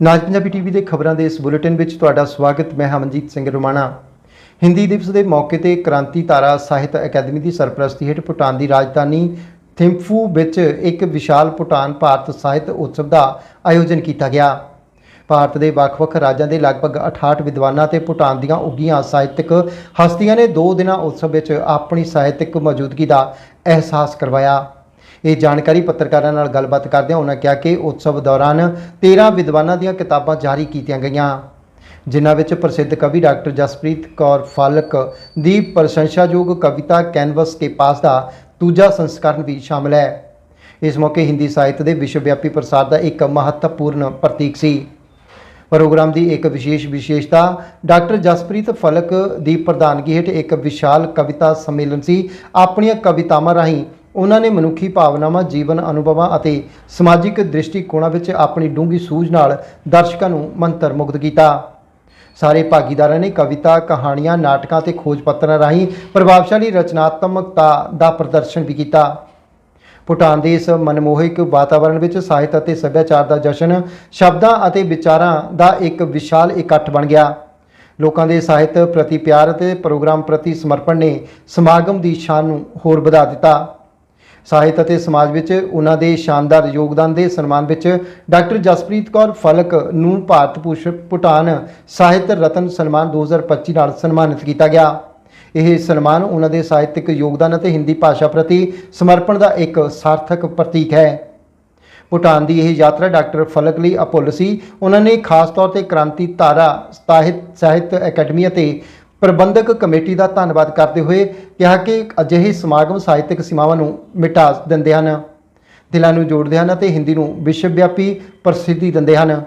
ਨਾਜ Punjabi TV ਦੇ ਖਬਰਾਂ ਦੇ ਇਸ ਬੁਲੇਟਿਨ ਵਿੱਚ ਤੁਹਾਡਾ ਸਵਾਗਤ, ਮੈਂ ਹਮਨਜੀਤ ਸਿੰਘ ਰੋਮਾਣਾ। ਹਿੰਦੀ ਦਿਵਸ ਦੇ ਮੌਕੇ ਤੇ ਕ੍ਰਾਂਤੀ ਤਾਰਾ ਸਾਹਿਤ ਅਕੈਡਮੀ ਦੀ ਸਰਪ੍ਰਸਤੀ ਹੇਠ ਭੂਟਾਨ ਦੀ ਰਾਜਧਾਨੀ ਥਿੰਫੂ ਵਿੱਚ ਇੱਕ ਵਿਸ਼ਾਲ ਭੂਟਾਨ ਭਾਰਤ ਸਾਹਿਤ ਉਤਸਵ ਦਾ ਆਯੋਜਨ ਕੀਤਾ ਗਿਆ। ਭਾਰਤ ਦੇ ਵੱਖ-ਵੱਖ ਰਾਜਾਂ ਦੇ ਲਗਭਗ 68 ਵਿਦਵਾਨਾਂ ਤੇ ਭੂਟਾਨ ਦੀਆਂ ਉੱਗੀਆਂ ਸਾਹਿਤਕ ਹਸਤੀਆਂ ਨੇ ਦੋ ਦਿਨਾਂ ਉਤਸਵ ਵਿੱਚ ਆਪਣੀ ਸਾਹਿਤਕ ਮੌਜੂਦਗੀ ਦਾ ਅਹਿਸਾਸ ਕਰਵਾਇਆ। ਇਹ ਜਾਣਕਾਰੀ ਪੱਤਰਕਾਰਾਂ ਨਾਲ ਗੱਲਬਾਤ ਕਰਦਿਆਂ ਉਹਨਾਂ ਕਿਹਾ ਕਿ ਉਤਸਵ ਦੌਰਾਨ 13 ਵਿਦਵਾਨਾਂ ਦੀਆਂ ਕਿਤਾਬਾਂ ਜਾਰੀ ਕੀਤੀਆਂ ਗਈਆਂ, ਜਿਨ੍ਹਾਂ ਵਿੱਚ ਪ੍ਰਸਿੱਧ ਕਵੀ ਡਾਕਟਰ ਜਸਪ੍ਰੀਤ ਕੌਰ ਫਾਲਕ ਦੀ ਪ੍ਰਸ਼ੰਸਾਯੋਗ ਕਵਿਤਾ ਕੈਨਵਸ ਕੇ ਪਾਸ ਦਾ ਦੂਜਾ ਸੰਸਕਰਨ ਵੀ ਸ਼ਾਮਲ ਹੈ। ਇਸ ਮੌਕੇ ਹਿੰਦੀ ਸਾਹਿਤ ਦੇ ਵਿਸ਼ਵਵਿਆਪੀ ਪ੍ਰਸਾਰ ਦਾ ਇੱਕ ਮਹੱਤਵਪੂਰਨ ਪ੍ਰਤੀਕ ਸੀ। ਪ੍ਰੋਗਰਾਮ ਦੀ ਇੱਕ ਵਿਸ਼ੇਸ਼ ਵਿਸ਼ੇਸ਼ਤਾ ਡਾਕਟਰ ਜਸਪ੍ਰੀਤ ਫਲਕ ਦੀ ਪ੍ਰਧਾਨਗੀ ਹੇਠ ਇੱਕ ਵਿਸ਼ਾਲ ਕਵਿਤਾ ਸੰਮੇਲਨ ਸੀ। ਆਪਣੀਆਂ ਕਵਿਤਾਵਾਂ ਰਾਹੀਂ ਉਹਨਾਂ ਨੇ ਮਨੁੱਖੀ ਭਾਵਨਾਵਾਂ, ਜੀਵਨ ਅਨੁਭਵਾਂ ਅਤੇ ਸਮਾਜਿਕ ਦ੍ਰਿਸ਼ਟੀਕੋਣਾਂ ਵਿੱਚ ਆਪਣੀ ਡੂੰਘੀ ਸੂਝ ਨਾਲ ਦਰਸ਼ਕਾਂ ਨੂੰ ਮੰਤਰ ਮੁਗਧ ਕੀਤਾ। ਸਾਰੇ ਭਾਗੀਦਾਰਾਂ ਨੇ ਕਵਿਤਾ, ਕਹਾਣੀਆਂ, ਨਾਟਕਾਂ ਤੇ ਖੋਜ ਪੱਤਰਾਂ ਰਾਹੀਂ ਪ੍ਰਭਾਵਸ਼ਾਲੀ ਰਚਨਾਤਮਕਤਾ ਦਾ ਪ੍ਰਦਰਸ਼ਨ ਵੀ ਕੀਤਾ। ਭੂਟਾਨ ਦੇ ਇਸ ਮਨਮੋਹਕ ਵਾਤਾਵਰਣ ਵਿੱਚ ਸਾਹਿਤ ਅਤੇ ਸੱਭਿਆਚਾਰ ਦਾ ਜਸ਼ਨ, ਸ਼ਬਦਾਂ ਅਤੇ ਵਿਚਾਰਾਂ ਦਾ ਇੱਕ ਵਿਸ਼ਾਲ ਇਕੱਠ ਬਣ ਗਿਆ। ਲੋਕਾਂ ਦੇ ਸਾਹਿਤ ਪ੍ਰਤੀ ਪਿਆਰ ਅਤੇ ਪ੍ਰੋਗਰਾਮ ਪ੍ਰਤੀ ਸਮਰਪਣ ਨੇ ਸਮਾਗਮ ਦੀ ਸ਼ਾਨ ਨੂੰ ਹੋਰ ਵਧਾ ਦਿੱਤਾ। ਸਾਹਿਤ ਅਤੇ ਸਮਾਜ ਵਿੱਚ ਉਹਨਾਂ ਦੇ ਸ਼ਾਨਦਾਰ ਯੋਗਦਾਨ ਦੇ ਸਨਮਾਨ ਵਿੱਚ ਡਾਕਟਰ ਜਸਪ੍ਰੀਤ ਕੌਰ ਫਲਕ ਨੂੰ ਭਾਰਤ ਭੂਸ਼ਣ ਭੂਟਾਨ ਸਾਹਿਤ ਰਤਨ ਸਨਮਾਨ 2025 ਨਾਲ ਸਨਮਾਨਿਤ ਕੀਤਾ ਗਿਆ। ਇਹ ਸਨਮਾਨ ਉਹਨਾਂ ਦੇ ਸਾਹਿਤਿਕ ਯੋਗਦਾਨ ਅਤੇ ਹਿੰਦੀ ਭਾਸ਼ਾ ਪ੍ਰਤੀ ਸਮਰਪਣ ਦਾ ਇੱਕ ਸਾਰਥਕ ਪ੍ਰਤੀਕ ਹੈ। ਭੂਟਾਨ ਦੀ ਇਹ ਯਾਤਰਾ ਡਾਕਟਰ ਫਲਕ ਲਈ ਅਪੁੱਲ ਸੀ। ਉਹਨਾਂ ਨੇ ਖਾਸ ਤੌਰ ਤੇ ਕ੍ਰਾਂਤੀ ਧਾਰਾ, ਸਾਹਿਤ ਸਾਹਿਤ ਅਕੈਡਮੀ ਅਤੇ ਪ੍ਰਬੰਧਕ ਕਮੇਟੀ ਦਾ ਧੰਨਵਾਦ ਕਰਦੇ ਹੋਏ ਕਿਹਾ ਕਿ ਅਜਿਹੇ ਸਮਾਗਮ ਸਾਹਿਤਕ ਸੀਮਾਵਾਂ ਨੂੰ ਮਿਟਾ ਦਿੰਦੇ ਹਨ। ਦਿਲਾਂ ਨੂੰ ਜੋੜਦੇ ਹਨ ਅਤੇ ਹਿੰਦੀ ਨੂੰ ਵਿਸ਼ਵ ਵਿਆਪੀ ਪ੍ਰਸਿੱਧੀ ਦਿੰਦੇ ਹਨ।